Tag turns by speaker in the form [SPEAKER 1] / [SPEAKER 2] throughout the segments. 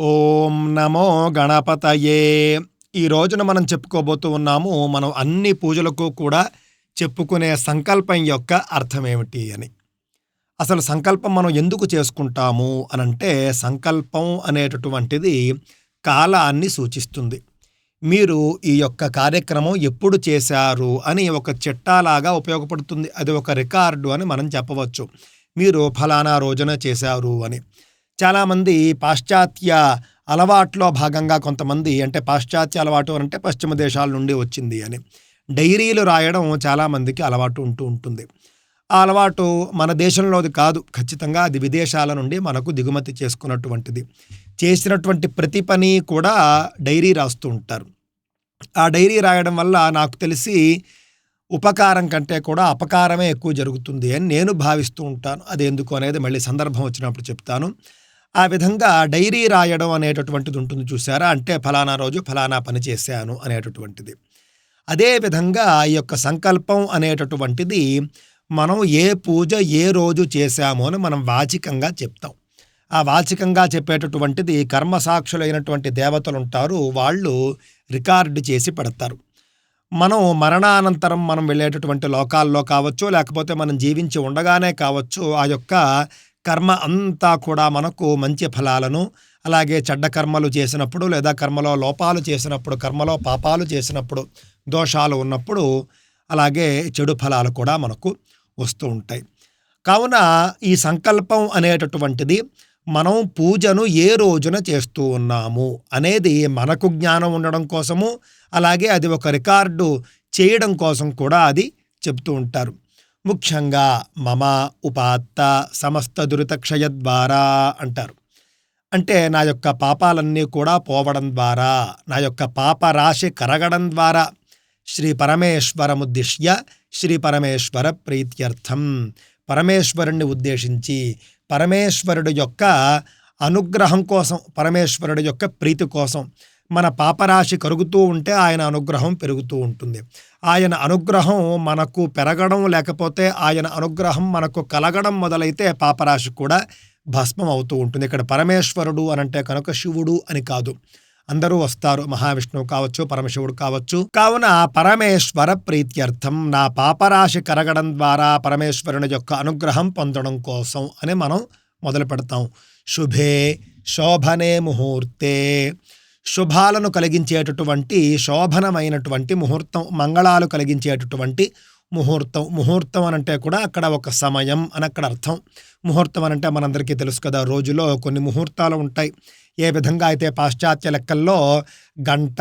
[SPEAKER 1] ఓం నమో గణపతయే. ఈ రోజున మనం చెప్పుకోబోతూ ఉన్నాము మనం అన్ని పూజలకు కూడా చెప్పుకునే సంకల్పం యొక్క అర్థం ఏమిటి అని. అసలు సంకల్పం మనం ఎందుకు చేసుకుంటాము అనంటే సంకల్పం అనేటటువంటిది కాలాన్ని సూచిస్తుంది. మీరు ఈ యొక్క కార్యక్రమం ఎప్పుడు చేశారు అని ఒక చిట్టాలాగా ఉపయోగపడుతుంది. అది ఒక రికార్డు అని మనం చెప్పవచ్చు. మీరు ఫలానా రోజున చేశారు అని. చాలామంది పాశ్చాత్య అలవాట్లో భాగంగా కొంతమంది అంటే పాశ్చాత్య అలవాటు అంటే పశ్చిమ దేశాల నుండి వచ్చింది అని. డైరీలు రాయడం చాలామందికి అలవాటు ఉంటూ ఉంటుంది. ఆ అలవాటు మన దేశంలోది కాదు. ఖచ్చితంగా అది విదేశాల నుండి మనకు దిగుమతి చేసుకున్నటువంటిది. చేసినటువంటి ప్రతి పని కూడా డైరీ రాస్తూ ఉంటారు. ఆ డైరీ రాయడం వల్ల నాకు తెలిసి ఉపకారం కంటే కూడా అపకారమే ఎక్కువ జరుగుతుంది అని నేను భావిస్తూ ఉంటాను. అది ఎందుకు అనేది మళ్ళీ సందర్భం వచ్చినప్పుడు చెప్తాను. ఆ విధంగా డైరీ రాయడం అనేటటువంటిది ఉంటుంది చూసారా అంటే ఫలానా రోజు ఫలానా పని చేశాను అనేటటువంటిది. అదే విధంగా ఈ యొక్క సంకల్పం అనేటటువంటిది మనం ఏ పూజ ఏ రోజు చేశామో అని మనం వాచికంగా చెప్తాం. ఆ వాచికంగా చెప్పేటటువంటిది కర్మసాక్షులైనటువంటి దేవతలు ఉంటారు వాళ్ళు రికార్డు చేసి పెడతారు. మనం మరణానంతరం మనం వెళ్ళేటటువంటి లోకాల్లో కావచ్చు లేకపోతే మనం జీవించి ఉండగానే కావచ్చు ఆ యొక్క కర్మ అంతా కూడా మనకు మంచి ఫలాలను అలాగే చెడ్డ కర్మలు చేసినప్పుడు లేదా కర్మలో లోపాలు చేసినప్పుడు కర్మలో పాపాలు చేసినప్పుడు దోషాలు ఉన్నప్పుడు అలాగే చెడు ఫలాలు కూడా మనకు వస్తూ ఉంటాయి. కావున ఈ సంకల్పం అనేటటువంటిది మనం పూజను ఏ రోజున చేస్తూ ఉన్నాము అనేది మనకు జ్ఞానం ఉండడం కోసము అలాగే అది ఒక రికార్డు చేయడం కోసం కూడా అది చెప్తూ ఉంటారు. ముఖ్యంగా మమ ఉపాత్త సమస్త దురితక్షయ ద్వారా అంటారు. అంటే నా యొక్క పాపాలన్నీ కూడా పోవడం ద్వారా నా యొక్క పాప రాశి కరగడం ద్వారా శ్రీ పరమేశ్వరముద్దిశ్య శ్రీ పరమేశ్వర ప్రీత్యర్థం. పరమేశ్వరుణ్ణి ఉద్దేశించి పరమేశ్వరుడు యొక్క అనుగ్రహం కోసం పరమేశ్వరుడు యొక్క ప్రీతి కోసం మన పాపరాశి కరుగుతూ ఉంటే ఆయన అనుగ్రహం పెరుగుతూ ఉంటుంది. ఆయన అనుగ్రహం మనకు పెరగడం లేకపోతే ఆయన అనుగ్రహం మనకు కలగడం మొదలైతే పాపరాశి కూడా భస్మం అవుతూ ఉంటుంది. ఇక్కడ పరమేశ్వరుడు అనంటే కనుక శివుడు అని కాదు. అందరూ వస్తారు. మహావిష్ణువు కావచ్చు పరమశివుడు కావచ్చు. కావున పరమేశ్వర ప్రీత్యర్థం. నా పాపరాశి కరగడం ద్వారా పరమేశ్వరుని యొక్క అనుగ్రహం పొందడం కోసం అని మనం మొదలు పెడతాం. శుభే శోభనే ముహూర్తే. శుభాలను కలిగించేటటువంటి శోభనమైనటువంటి ముహూర్తం మంగళాలు కలిగించేటటువంటి ముహూర్తం. ముహూర్తం అనంటే కూడా అక్కడ ఒక సమయం అని అక్కడ అర్థం. ముహూర్తం అనంటే మనందరికీ తెలుసు కదా రోజులో కొన్ని ముహూర్తాలు ఉంటాయి. ఏ విధంగా అయితే పాశ్చాత్య లెక్కల్లో గంట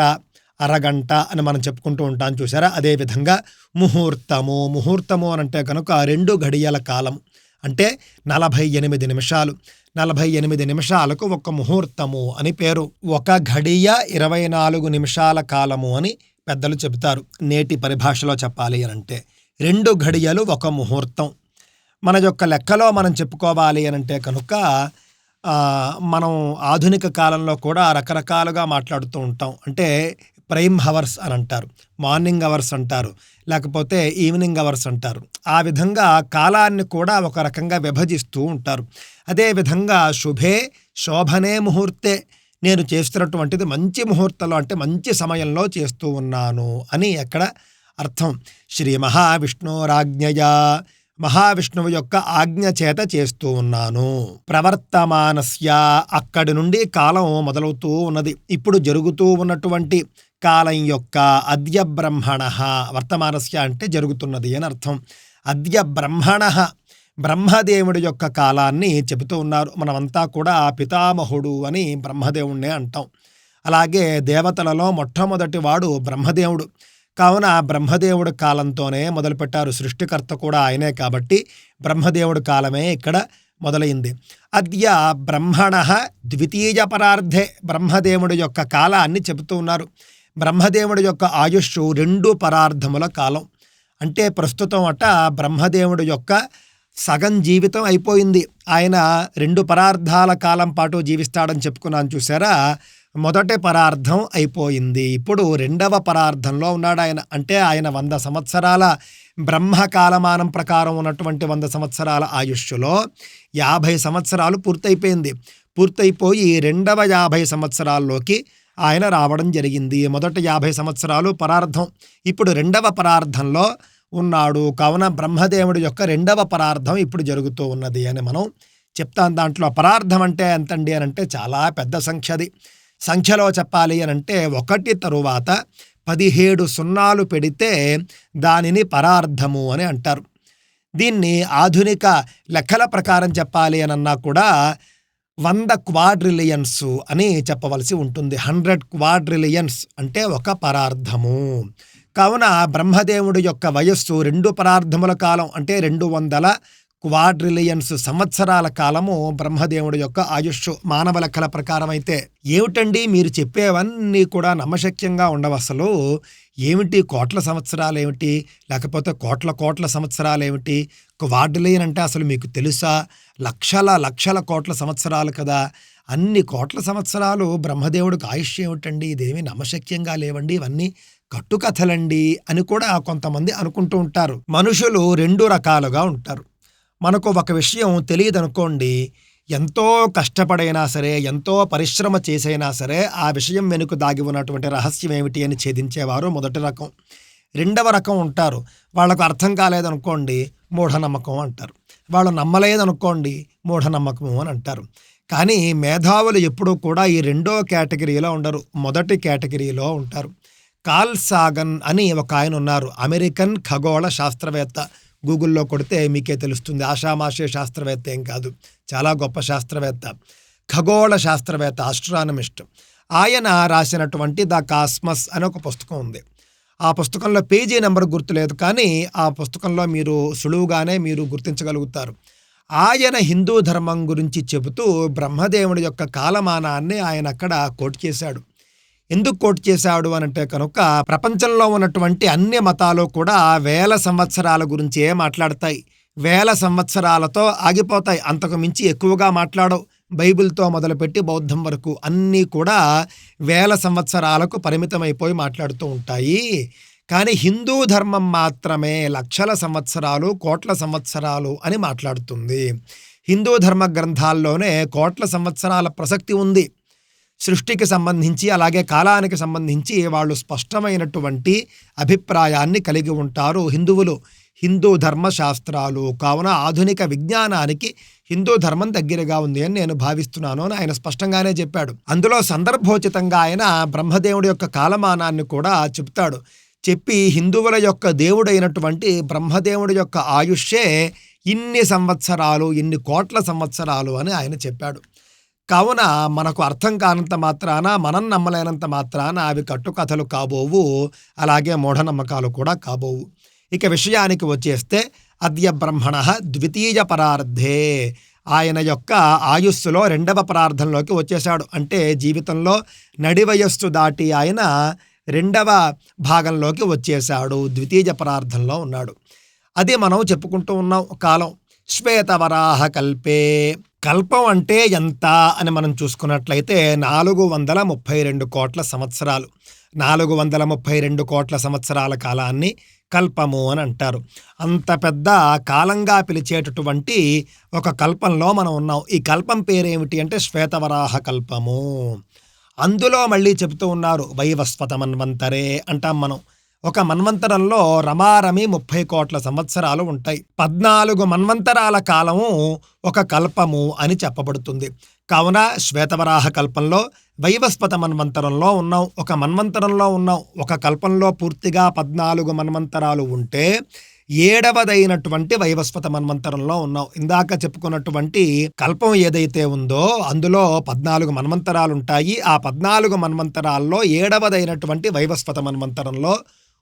[SPEAKER 1] అరగంట అని మనం చెప్పుకుంటూ ఉంటాం చూసారా అదేవిధంగా ముహూర్తము. ముహూర్తము అనంటే కనుక రెండు గడియల కాలం. అంటే నలభై ఎనిమిది నిమిషాలు. నలభై ఎనిమిది నిమిషాలకు ఒక ముహూర్తము అని పేరు. ఒక ఘడియ ఇరవై నాలుగు నిమిషాల కాలము అని పెద్దలు చెబుతారు. నేటి పరిభాషలో చెప్పాలి అని అంటే రెండు ఘడియలు ఒక ముహూర్తం. మన యొక్క లెక్కలో మనం చెప్పుకోవాలి అని అంటే కనుక మనం ఆధునిక కాలంలో కూడా రకరకాలుగా మాట్లాడుతూ ఉంటాం. అంటే ప్రైమ్ హవర్స్ అని అంటారు. మార్నింగ్ అవర్స్ అంటారు. లేకపోతే ఈవినింగ్ అవర్స్ అంటారు. ఆ విధంగా కాలాన్ని కూడా ఒక రకంగా విభజిస్తూ ఉంటారు. అదేవిధంగా శుభే శోభనే ముహూర్తే. నేను చేస్తున్నటువంటిది మంచి ముహూర్తంలో అంటే మంచి సమయంలో చేస్తూ ఉన్నాను అని అక్కడ అర్థం. శ్రీ మహావిష్ణురాజ్ఞయ మహావిష్ణువు యొక్క ఆజ్ఞ చేత చేస్తూ ఉన్నాను. ప్రవర్తమానస్య అక్కడి నుండి కాలం మొదలవుతూ ఉన్నది. ఇప్పుడు జరుగుతూ ఉన్నటువంటి కాలం యొక్క అద్య బ్రహ్మణ వర్తమానస్య అంటే జరుగుతున్నది అని అర్థం. అద్య బ్రహ్మణ బ్రహ్మదేవుడి యొక్క కాలాన్ని చెబుతూ ఉన్నారు. మనమంతా కూడా పితామహుడు అని బ్రహ్మదేవుణ్ణే అంటాం. అలాగే దేవతలలో మొట్టమొదటి వాడు బ్రహ్మదేవుడు. కావున బ్రహ్మదేవుడి కాలంతోనే మొదలుపెట్టారు సృష్టికర్త కూడా ఆయనే కాబట్టి బ్రహ్మదేవుడి కాలమే ఇక్కడ మొదలైంది. అద్య బ్రహ్మణ ద్వితీయ పరార్థే బ్రహ్మదేవుడి యొక్క కాలాన్ని చెబుతూ ఉన్నారు. బ్రహ్మదేవుడి యొక్క ఆయుష్ రెండు పరార్థముల కాలం. అంటే ప్రస్తుతం అట బ్రహ్మదేవుడి యొక్క సగం జీవితం అయిపోయింది. ఆయన రెండు పరార్థాల కాలం పాటు జీవిస్తాడని చెప్పుకున్నాను చూసారా మొదటి పరార్థం అయిపోయింది. ఇప్పుడు రెండవ పరార్థంలో ఉన్నాడు ఆయన. అంటే ఆయన వంద సంవత్సరాల బ్రహ్మ కాలమానం ప్రకారం ఉన్నటువంటి వంద సంవత్సరాల ఆయుష్లో యాభై సంవత్సరాలు పూర్తయిపోయింది. పూర్తయిపోయి రెండవ యాభై సంవత్సరాల్లోకి ఆయన రావడం జరిగింది. మొదటి యాభై సంవత్సరాలు పరార్థం ఇప్పుడు రెండవ పరార్థంలో ఉన్నాడు. కావున బ్రహ్మదేవుడి యొక్క రెండవ పరార్థం ఇప్పుడు జరుగుతూ ఉన్నది అని మనం చెప్తాం. దాంట్లో పరార్థం అంటే ఎంతండి అని అంటే చాలా పెద్ద సంఖ్యది. సంఖ్యలో చెప్పాలి అని అంటే ఒకటి తరువాత పదిహేడు సున్నాలు పెడితే దానిని పరార్థము అని అంటారు. దీన్ని ఆధునిక లెక్కల ప్రకారం చెప్పాలి అని అన్నా కూడా వంద క్వాడ్రిలియన్స్ అని చెప్పవలసి ఉంటుంది. హండ్రెడ్ క్వాడ్రిలియన్స్ అంటే ఒక పరార్థము. కావున బ్రహ్మదేవుడి యొక్క వయస్సు రెండు పరార్థముల కాలం అంటే రెండు వందల క్వాడ్రిలియన్స్ సంవత్సరాల కాలము బ్రహ్మదేవుడి యొక్క ఆయుష్ మానవ లెక్కల ప్రకారం అయితే ఏమిటండి మీరు చెప్పేవన్నీ కూడా నమ్మశక్యంగా ఉండవు అసలు ఏమిటి కోట్ల సంవత్సరాలు ఏమిటి లేకపోతే కోట్ల కోట్ల సంవత్సరాలు ఏమిటి క్వాడ్రిలియన్ అంటే అసలు మీకు తెలుసా? లక్షల లక్షల కోట్ల సంవత్సరాలు కదా. అన్ని కోట్ల సంవత్సరాలు బ్రహ్మదేవుడికి ఆయుష్ ఏమిటండి? ఇదేమి నమ్మశక్యంగా లేవండి? ఇవన్నీ కట్టుకథలండి అని కూడా కొంతమంది అనుకుంటూ ఉంటారు. మనుషులు రెండు రకాలుగా ఉంటారు. మనకు ఒక విషయం తెలియదనుకోండి ఎంతో కష్టపడైనా సరే ఎంతో పరిశ్రమ చేసైనా సరే ఆ విషయం వెనుక దాగి ఉన్నటువంటి రహస్యం ఏమిటి అని ఛేదించేవారు మొదటి రకం. రెండవ రకం ఉంటారు. వాళ్ళకు అర్థం కాలేదనుకోండి మూఢనమ్మకం అంటారు. వాళ్ళు నమ్మలేదనుకోండి మూఢనమ్మకము అని అంటారు. కానీ మేధావులు ఎప్పుడూ కూడా ఈ రెండో కేటగిరీలో ఉండరు మొదటి కేటగిరీలో ఉంటారు. కాల్ సాగన్ అని ఒక ఆయన ఉన్నారు అమెరికన్ ఖగోళ శాస్త్రవేత్త గూగుల్లో కొడితే మీకే తెలుస్తుంది. ఆషామాషే శాస్త్రవేత్త ఏం కాదు. చాలా గొప్ప శాస్త్రవేత్త. ఖగోళ శాస్త్రవేత్త ఆస్ట్రానమిస్ట్ ఆయన రాసినటువంటి ద కాస్మస్ అని ఒక పుస్తకం ఉంది. ఆ పుస్తకంలో పేజీ నెంబర్ గుర్తులేదు కానీ ఆ పుస్తకంలో మీరు సులువుగానే మీరు గుర్తించగలుగుతారు. ఆయన హిందూ ధర్మం గురించి చెబుతూ బ్రహ్మదేవుడి యొక్క కాలమానాన్ని ఆయన అక్కడ కోట్ చేశాడు. ఎందుకు కోట్ చేశాడు అని అంటే కనుక ప్రపంచంలో ఉన్నటువంటి అన్ని మతాలు కూడా వేల సంవత్సరాల గురించే మాట్లాడతాయి. వేల సంవత్సరాలతో ఆగిపోతాయి. అంతకు మించి ఎక్కువగా మాట్లాడవు. బైబిల్తో మొదలుపెట్టి బౌద్ధం వరకు అన్నీ కూడా వేల సంవత్సరాలకు పరిమితమైపోయి మాట్లాడుతూ ఉంటాయి. కానీ హిందూ ధర్మం మాత్రమే లక్షల సంవత్సరాలు కోట్ల సంవత్సరాలు అని మాట్లాడుతుంది. హిందూ ధర్మ గ్రంథాల్లోనే కోట్ల సంవత్సరాల ప్రసక్తి ఉంది. సృష్టికి సంబంధించి అలాగే కాలానికి సంబంధించి వాళ్ళు స్పష్టమైనటువంటి అభిప్రాయాన్ని కలిగి ఉంటారు. హిందువులు హిందూ ధర్మ శాస్త్రాలు కావున ఆధునిక విజ్ఞానానికి హిందూ ధర్మం దగ్గరగా ఉంది అని నేను భావిస్తున్నాను అని ఆయన స్పష్టంగానే చెప్పాడు. అందులో సందర్భోచితంగా ఆయన బ్రహ్మదేవుడి యొక్క కాలమానాన్ని కూడా చెప్తాడు. చెప్పి హిందువుల యొక్క దేవుడైనటువంటి బ్రహ్మదేవుడి యొక్క ఆయుష్యే ఇన్ని సంవత్సరాలు ఇన్ని కోట్ల సంవత్సరాలు అని ఆయన చెప్పాడు. కావున మనకు అర్థం కానంత మాత్రాన మనం నమ్మలేనంత మాత్రాన అవి కట్టుకథలు కాబోవు అలాగే మూఢనమ్మకాలు కూడా కాబోవు. ఇక విషయానికి వచ్చేస్తే అద్య బ్రహ్మణ ద్వితీయ పరార్థే ఆయన యొక్క ఆయుస్సులో రెండవ ప్రార్థనలోకి వచ్చేశాడు. అంటే జీవితంలో నడి వయస్సు దాటి ఆయన రెండవ భాగంలోకి వచ్చేశాడు ద్వితీయ పరార్థంలో ఉన్నాడు. అది మనం చెప్పుకుంటూ ఉన్నాం కాలం. శ్వేతవరాహ కల్పే కల్పం అంటే ఎంత అని మనం చూసుకున్నట్లయితే నాలుగు వందల ముప్పై రెండు కోట్ల సంవత్సరాలు. నాలుగు వందల ముప్పై రెండు కోట్ల సంవత్సరాల కాలాన్ని కల్పము అని అంటారు. అంత పెద్ద కాలంగా పిలిచేటటువంటి ఒక కల్పంలో మనం ఉన్నాం. ఈ కల్పం పేరేమిటి అంటే శ్వేతవరాహ కల్పము అందులో మళ్ళీ చెబుతూ ఉన్నారు వైవస్వతమన్వంతరే అంటాం మనం. ఒక మన్వంతరంలో రమారమి ముప్పై కోట్ల సంవత్సరాలు ఉంటాయి. పద్నాలుగు మన్వంతరాల కాలము ఒక కల్పము అని చెప్పబడుతుంది. కావున శ్వేతవరాహ కల్పంలో వైవస్పత మన్వంతరంలో ఉన్నాం. ఒక మన్వంతరంలో ఉన్నాం. ఒక కల్పంలో పూర్తిగా పద్నాలుగు మన్వంతరాలు ఉంటే ఏడవదైనటువంటి వైవస్వత మన్వంతరంలో ఉన్నాం. ఇందాక చెప్పుకున్నటువంటి కల్పం ఏదైతే ఉందో అందులో పద్నాలుగు మన్వంతరాలు ఉంటాయి. ఆ పద్నాలుగు మన్వంతరాల్లో ఏడవదైనటువంటి వైవస్వత మన్వంతరంలో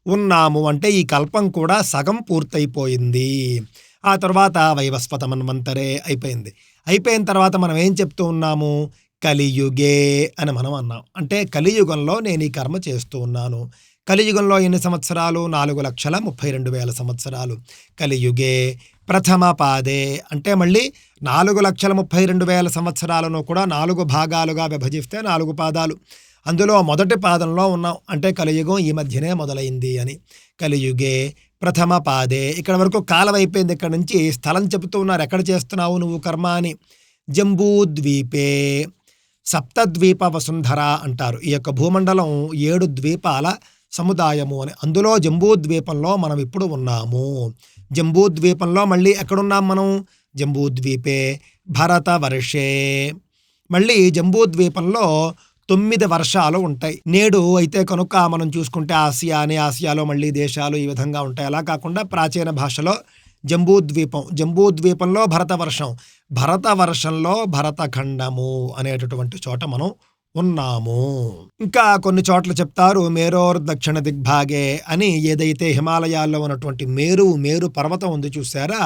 [SPEAKER 1] ఉన్నాము అంటే ఈ కల్పం కూడా సగం పూర్తయిపోయింది. ఆ తర్వాత వైవస్వత మన్వంతరే అయిపోయింది. అయిపోయిన తర్వాత మనం ఏం చెప్తూ ఉన్నాము? కలియుగే అని మనం అన్నాం. అంటే కలియుగంలో నేను ఈ కర్మ చేస్తూ ఉన్నాను. కలియుగంలో ఎన్ని సంవత్సరాలు? నాలుగు లక్షల ముప్పై రెండు వేల సంవత్సరాలు. కలియుగే ప్రథమ పాదే అంటే మళ్ళీ నాలుగు లక్షల ముప్పై రెండు వేల సంవత్సరాలను కూడా నాలుగు భాగాలుగా విభజిస్తే నాలుగు పాదాలు. అందులో మొదటి పాదంలో ఉన్నాం. అంటే కలియుగం ఈ మధ్యనే మొదలైంది అని. కలియుగే ప్రథమ పాదే. ఇక్కడ వరకు కాలం అయిపోయింది. ఇక్కడ నుంచి స్థలం చెబుతూ ఉన్నారు. ఎక్కడ చేస్తున్నావు నువ్వు కర్మ అని. జంబూద్వీపే సప్తద్వీప వసుంధర అంటారు. ఈ యొక్క భూమండలం ఏడు ద్వీపాల సముదాయము అని. అందులో జంబూద్వీపంలో మనం ఇప్పుడు ఉన్నాము. జంబూద్వీపంలో మళ్ళీ ఎక్కడున్నాం మనం? జంబూద్వీపే భరత వర్షే మళ్ళీ జంబూద్వీపంలో తొమ్మిది వర్షాలు ఉంటాయి. నేడు అయితే కనుక మనం చూసుకుంటే ఆసియా అని ఆసియాలో మళ్ళీ దేశాలు ఈ విధంగా ఉంటాయి. అలా కాకుండా ప్రాచీన భాషలో జంబూద్వీపం జంబూద్వీపంలో భరతవర్షం భరతవర్షంలో భరతఖండము అనేటటువంటి చోట మనం ఉన్నాము. ఇంకా కొన్ని చోట్ల చెప్తారు మేరోర్ దక్షిణ దిగ్భాగే అని ఏదైతే హిమాలయాల్లో ఉన్నటువంటి మేరు మేరు పర్వతం ఉంది చూసారా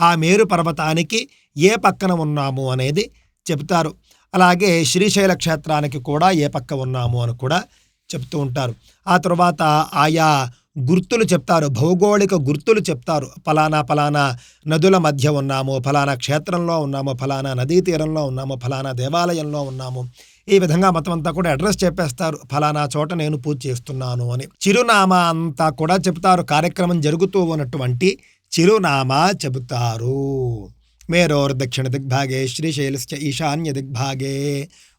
[SPEAKER 1] ఆ మేరు పర్వతానికి ఏ పక్కన ఉన్నాము అనేది చెప్తారు. అలాగే శ్రీశైల క్షేత్రానికి కూడా ఏ పక్క ఉన్నాము అని కూడా చెప్తూ ఉంటారు. ఆ తర్వాత ఆయా గుర్తులు చెప్తారు భౌగోళిక గుర్తులు చెప్తారు. ఫలానా ఫలానా నదుల మధ్య ఉన్నాము ఫలానా క్షేత్రంలో ఉన్నాము ఫలానా నదీ తీరంలో ఉన్నాము ఫలానా దేవాలయంలో ఉన్నాము. ఈ విధంగా మొత్తం అంతా కూడా అడ్రస్ చెప్పేస్తారు. ఫలానా చోట నేను పూజ చేస్తున్నాను అని. చిరునామా అంతా కూడా చెబుతారు కార్యక్రమం జరుగుతూ ఉన్నటువంటి చిరునామా చెబుతారు. మేరోర్ దక్షిణ దిగ్భాగే శ్రీశైలశ్చ ఈశాన్య దిగ్భాగే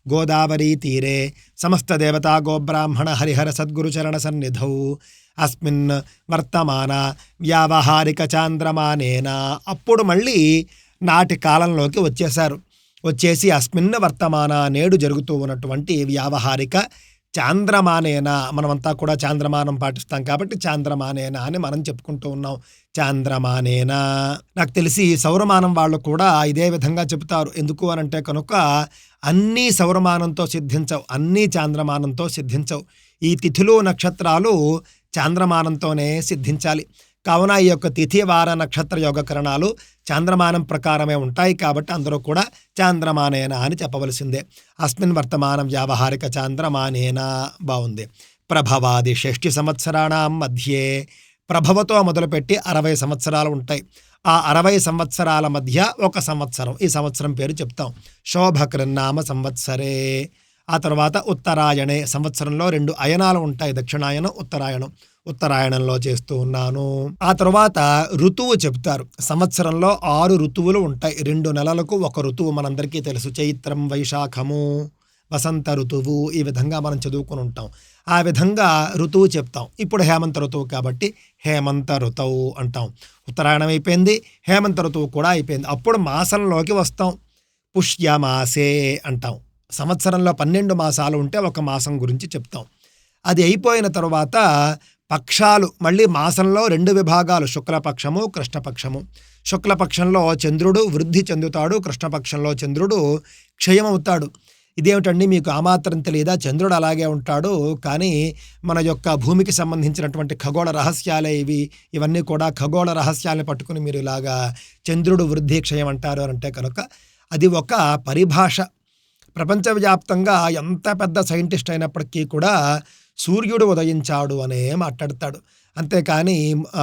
[SPEAKER 1] గోదావరీ తీరే సమస్త దేవతా గోబ్రాహ్మణ హరిహర సద్గురుచరణ సన్నిధౌ అస్మిన్ వర్తమాన వ్యావహారిక చాంద్రమానేన అప్పుడు మళ్ళీ నాటి కాలంలోకి వచ్చేశారు వచ్చేసి అస్మిన్ వర్తమాన నేడు జరుగుతూ ఉన్నటువంటి వ్యావహారిక చాంద్రమానేన మనమంతా కూడా చాంద్రమానం పాటిస్తాం కాబట్టి చాంద్రమానేన అని మనం చెప్పుకుంటూ ఉన్నాం. చాంద్రమానేన. నాకు తెలిసి సౌరమానం వాళ్ళు కూడా ఇదే విధంగా చెబుతారు. ఎందుకు అని అంటే కనుక అన్నీ సౌరమానంతో సిద్ధించవు అన్నీ చాంద్రమానంతో సిద్ధించవు. ఈ తిథులు నక్షత్రాలు చాంద్రమానంతోనే సిద్ధించాలి. కావున ఈ యొక్క తిథి వార నక్షత్ర యోగకరణాలు చాంద్రమానం ప్రకారమే ఉంటాయి కాబట్టి అందరూ కూడా చాంద్రమానేన అని చెప్పవలసిందే. అస్మిన్ వర్తమానం వ్యావహారిక చాంద్రమానేన బాగుంది ప్రభవాది షష్ఠి సంవత్సరాణం మధ్యే ప్రభవతో మొదలుపెట్టి అరవై సంవత్సరాలు ఉంటాయి. ఆ అరవై సంవత్సరాల మధ్య ఒక సంవత్సరం ఈ సంవత్సరం పేరు చెప్తాం. శోభకృన్నామ సంవత్సరే. ఆ తర్వాత ఉత్తరాయణే సంవత్సరంలో రెండు అయనాలు ఉంటాయి దక్షిణాయనం ఉత్తరాయణం. ఉత్తరాయణంలో చేస్తూ ఉన్నాను. ఆ తర్వాత ఋతువు చెప్తారు. సంవత్సరంలో ఆరు ఋతువులు ఉంటాయి. రెండు నెలలకు ఒక ఋతువు మనందరికీ తెలుసు. చైత్రం వైశాఖము వసంత ఋతువు ఈ విధంగా మనం చదువుకుని ఉంటాం. ఆ విధంగా ఋతువు చెప్తాం. ఇప్పుడు హేమంత ఋతువు కాబట్టి హేమంత ఋతువు అంటాం. ఉత్తరాయణం అయిపోయింది. హేమంత ఋతువు కూడా అయిపోయింది. అప్పుడు మాసంలోకి వస్తాం. పుష్యమాసే అంటాం. సంవత్సరంలో పన్నెండు మాసాలు ఉంటే ఒక మాసం గురించి చెప్తాం. అది అయిపోయిన తర్వాత పక్షాలు మళ్ళీ మాసంలో రెండు విభాగాలు శుక్లపక్షము కృష్ణపక్షము. శుక్లపక్షంలో చంద్రుడు వృద్ధి చెందుతాడు కృష్ణపక్షంలో చంద్రుడు క్షయమవుతాడు. ఇదేమిటండి మీకు ఆ మాత్రం తెలియదా? చంద్రుడు అలాగే ఉంటాడు కానీ మన యొక్క భూమికి సంబంధించినటువంటి ఖగోళ రహస్యాలే ఇవి. ఇవన్నీ కూడా ఖగోళ రహస్యాలను పట్టుకుని మీరు ఇలాగా చంద్రుడు వృద్ధి క్షయం అంటారు అని అంటే కనుక అది ఒక పరిభాష. ప్రపంచవ్యాప్తంగా ఎంత పెద్ద సైంటిస్ట్ అయినప్పటికీ కూడా సూర్యుడు ఉదయించాడు అనే మాట్లాడతాడు. అంతేకాని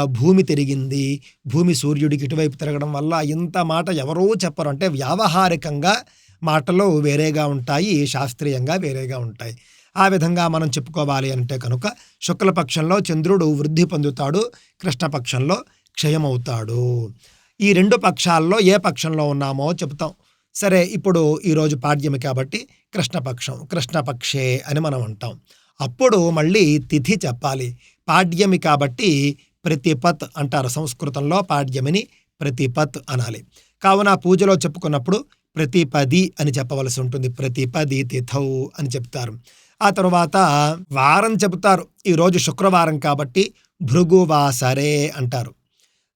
[SPEAKER 1] భూమి తిరిగింది. భూమి సూర్యుడికి ఇటువైపు తిరగడం వల్ల ఇంత మాట ఎవరూ చెప్పరు. అంటే వ్యావహారికంగా మాటలు వేరేగా ఉంటాయి శాస్త్రీయంగా వేరేగా ఉంటాయి. ఆ విధంగా మనం చెప్పుకోవాలి అంటే కనుక శుక్లపక్షంలో చంద్రుడు వృద్ధి పొందుతాడు కృష్ణపక్షంలో క్షయమవుతాడు. ఈ రెండు పక్షాల్లో ఏ పక్షంలో ఉన్నామో చెప్తాం సరే ఇప్పుడు ఈరోజు పాడ్యమి కాబట్టి కృష్ణపక్షం కృష్ణపక్షే అని మనం అంటాం. అప్పుడు మళ్ళీ తిథి చెప్పాలి. పాడ్యమి కాబట్టి ప్రతిపత్ అంటారు సంస్కృతంలో పాడ్యమిని ప్రతిపత్ అనాలి. కావున పూజలో చెప్పుకున్నప్పుడు ప్రతిపది అని చెప్పవలసి ఉంటుంది. ప్రతిపది తిథౌ అని చెప్తారు. ఆ తరువాత వారం చెబుతారు. ఈరోజు శుక్రవారం కాబట్టి భృగువాసరే అంటారు.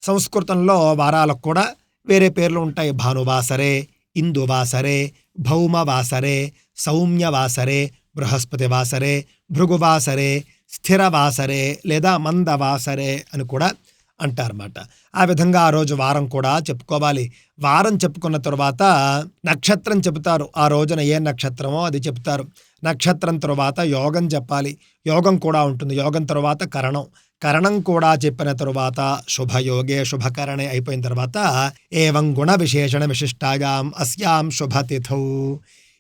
[SPEAKER 1] సంస్కృతంలో వారాలకు కూడా వేరే పేర్లు ఉంటాయి. భానువాసరే ఇందువాసరే భౌమవాసరే సౌమ్యవాసరే బృహస్పతి వాసరే భృగువాసరే స్థిరవాసరే లేదా మందవాసరే అని కూడా అంటారన్నమాట. ఆ విధంగా ఆ రోజు వారం కూడా చెప్పుకోవాలి. వారం చెప్పుకున్న తర్వాత నక్షత్రం చెబుతారు. ఆ రోజున ఏ నక్షత్రమో అది చెప్తారు నక్షత్రం తర్వాత యోగం చెప్పాలి. యోగం కూడా ఉంటుంది. యోగం తర్వాత కరణం. కరణం కూడా చెప్పిన తరువాత శుభయోగే శుభకరణే అయిపోయిన తర్వాత ఏవం గుణ విశేషణ విశిష్టాయాం అస్యాం శుభతిథౌ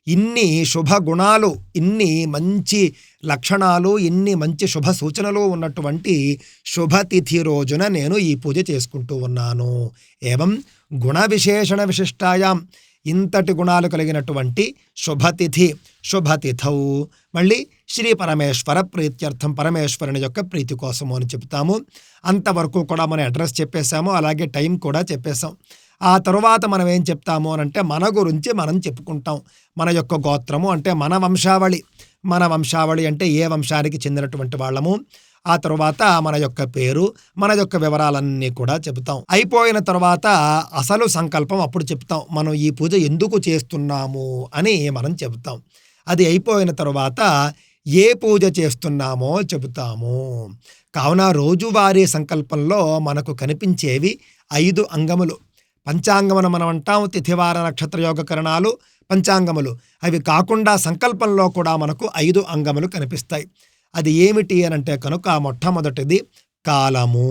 [SPEAKER 1] ఇన్ని శుభ గుణాలు ఇన్ని మంచి లక్షణాలు ఇన్ని మంచి శుభ సూచనలు ఉన్నటువంటి శుభతిథి రోజున నేను ఈ పూజ చేసుకుంటూ ఉన్నాను. ఏవం గుణ విశేషణ విశిష్టాయాం. ఇంతటి గుణాలు కలిగినటువంటి శుభతిథి శుభతిథౌ. మళ్ళీ శ్రీ పరమేశ్వర ప్రీత్యర్థం పరమేశ్వరుని యొక్క ప్రీతి కోసము అని చెప్తాము అంతవరకు కూడా మనం అడ్రస్ చెప్పేశాము అలాగే టైం కూడా చెప్పేశాం. ఆ తరువాత మనం ఏం చెప్తాము అని అంటే మన గురించి మనం చెప్పుకుంటాం. మన యొక్క గోత్రము అంటే మన వంశావళి. మన వంశావళి అంటే ఏ వంశానికి చెందినటువంటి వాళ్ళము? ఆ తర్వాత మన యొక్క పేరు మన యొక్క వివరాలన్నీ కూడా చెబుతాం. అయిపోయిన తర్వాత అసలు సంకల్పం అప్పుడు చెప్తాం. మనం ఈ పూజ ఎందుకు చేస్తున్నాము అని మనం చెబుతాం. అది అయిపోయిన తర్వాత ఏ పూజ చేస్తున్నామో చెబుతాము. కావున రోజువారీ సంకల్పంలో మనకు కనిపించేవి ఐదు అంగములు. పంచాంగమును మనం అంటాం తిథివార నక్షత్ర యోగ కరణాలు పంచాంగములు. అవి కాకుండా సంకల్పంలో కూడా మనకు ఐదు అంగములు కనిపిస్తాయి. అది ఏమిటి అని అంటే కనుక మొట్టమొదటిది కాలము.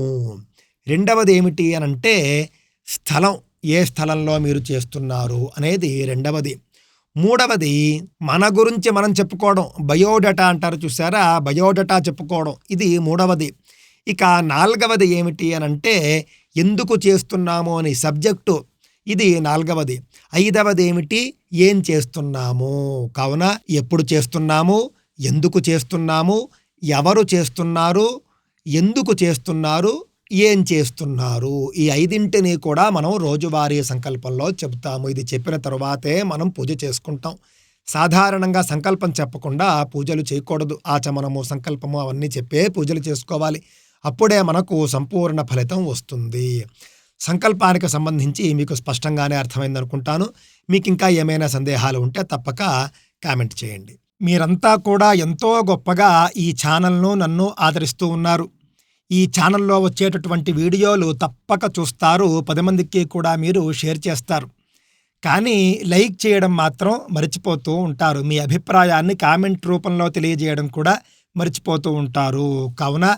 [SPEAKER 1] రెండవది ఏమిటి అని అంటే స్థలం ఏ స్థలంలో మీరు చేస్తున్నారు అనేది రెండవది. మూడవది మన గురించి మనం చెప్పుకోవడం. బయోడటా అంటారు చూసారా బయోడటా చెప్పుకోవడం. ఇది మూడవది. ఇక నాలుగవది ఏమిటి అని అంటే ఎందుకు చేస్తున్నాము అని సబ్జెక్టు ఇది నాలుగవది. ఐదవది ఏమిటి? ఏం చేస్తున్నాము? కావున ఎప్పుడు చేస్తున్నాము? ఎందుకు చేస్తున్నాము? ఎవరు చేస్తున్నారు? ఎందుకు చేస్తున్నారు? ఏం చేస్తున్నారు? ఈ ఐదింటిని కూడా మనం రోజువారీ సంకల్పంలో చెబుతాము. ఇది చెప్పిన తర్వాతే మనం పూజ చేసుకుంటాం. సాధారణంగా సంకల్పం చెప్పకుండా పూజలు చేయకూడదు. ఆచమనము సంకల్పము అవన్నీ చెప్పే పూజలు చేసుకోవాలి. అప్పుడే మనకు సంపూర్ణ ఫలితం వస్తుంది. సంకల్పానికి సంబంధించి మీకు స్పష్టంగానే అర్థమైంది అనుకుంటాను. మీకు ఇంకా ఏమైనా సందేహాలు ఉంటే తప్పక కామెంట్ చేయండి. మీరంతా కూడా ఎంతో గొప్పగా ఈ ఛానల్ను నన్ను ఆదరిస్తూ ఉన్నారు. ఈ ఛానల్లో వచ్చేటటువంటి వీడియోలు తప్పక చూస్తారు. పది మందికి కూడా మీరు షేర్ చేస్తారు. కానీ లైక్ చేయడం మాత్రం మర్చిపోతూ ఉంటారు. మీ అభిప్రాయాన్ని కామెంట్ రూపంలో తెలియజేయడం కూడా మర్చిపోతూ ఉంటారు. కావున